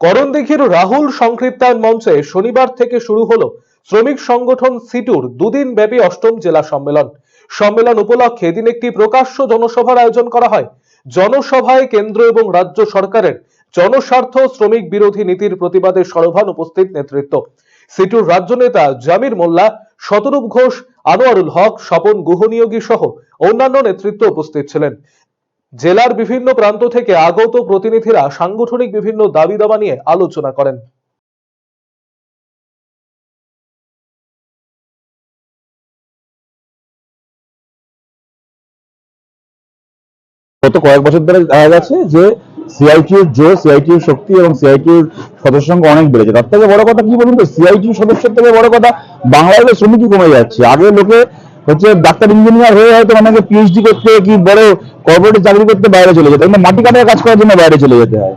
করণদিঘির রাহুল সংক্ষিপ্তায়ন মঞ্চে শনিবার থেকে শুরু হলো শ্রমিক সংগঠন সিটুর দুদিন ব্যাপী অষ্টম জেলা সম্মেলন। সম্মেলন উপলক্ষে এদিন একটি প্রকাশ্য জনসভার আয়োজন করা হয়। জনসভায় কেন্দ্র এবং রাজ্য সরকারের জনস্বার্থ শ্রমিক বিরোধী নীতির প্রতিবাদে সরভান উপস্থিত নেতৃত্ব। সিটুর রাজ্য নেতা জামির মোল্লা, শতরূপ ঘোষ, আনোয়ারুল হক, স্বপন গুহনিয়োগী সহ অন্যান্য নেতৃত্ব উপস্থিত ছিলেন। জেলার বিভিন্ন প্রান্ত থেকে আগত প্রতিনিধিরা সাংগঠনিক বিভিন্ন দাবি দাবা নিয়ে আলোচনা করেন। গত কয়েক বছর ধরে দেখা গেছে যে সিআইটিউর জোর সিআইটিউর শক্তি এবং সিআইটিউর সদস্য সংখ্যা অনেক বেড়েছে। তার থেকে বড় কথা কি বলুন তো? সিআইটিউ সদস্যের থেকে বড় কথা, বাংলাদেশের শ্রমিকই কমে যাচ্ছে। আগে লোকে হচ্ছে ডাক্তার ইঞ্জিনিয়ার হয়ে হয়তো অনেকে পিএইচডি করতে কি বড় কর্পোরেটে চাকরি করতে বাইরে চলে যেতে কিন্তু মাটি কাটার কাজ করার জন্য বাইরে চলে যেতে হয়।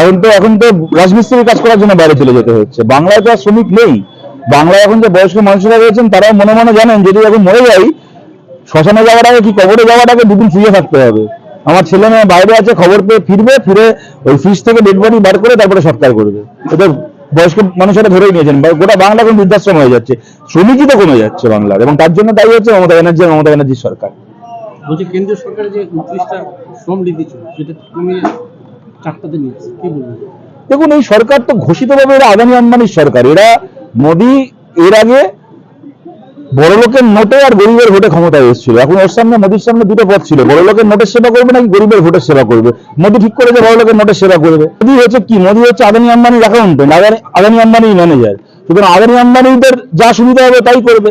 এখন তো এখন তো রাজমিস্ত্রির কাজ করার জন্য বাইরে চলে যেতে হচ্ছে। বাংলায় তো আর শ্রমিক নেই। বাংলায় এখন যে বয়স্ক মানুষরা রয়েছেন, তারাও মনে মনে জানেন, যদি এখন মরে যাই, শ্মশানে যাওয়ার আগে কি কবরে যাওয়ার আগে দুদিন শুয়ে থাকতে হবে? আমার ছেলে মেয়ে বাইরে আছে, খবর পেয়ে ফিরবে, ফিরে ওই ফ্রিজ থেকে ডেড বডি বার করে তারপরে সৎকার করবে। এটা বয়স্ক মানুষেরা ধরেই নিয়েছেন। গোটা বাংলা এখন বৃদ্ধাশ্রম হয়ে যাচ্ছে। শ্রমিকই তো কমে যাচ্ছে বাংলার। এবং তার জন্য দায়ী হচ্ছে মমতা ব্যানার্জি মমতা ব্যানার্জির সরকার। বলছি, কেন্দ্রীয় সরকারের যে উনত্রিশটা শ্রম নীতি ছিল, সেটা কমিয়ে চারটাতে নিয়েছে, কি বলবেন দেখুন, এই সরকার তো ঘোষিতভাবে এরা আদানি আম্বানির সরকার। এরা মোদি এর আগে বড় লোকের নোটে আর গরিবের ভোটে ক্ষমতায় এসেছিল। এখন ওর সামনে, মোদির সামনে দুটো পথ ছিল। বড় লোকের নোটের সেবা করবে নাকি গরিবের ভোটের সেবা করবে? মোদি ঠিক করে যে বড় লোকের নোটের সেবা করবে। মোদি হচ্ছে কি? মোদি হচ্ছে আদানি আম্বানির অ্যাকাউন্টেন্ট আদানি আম্বানির ম্যানেজার সুতরাং আদানি আম্বানিদের যা সুবিধা হবে তাই করবে।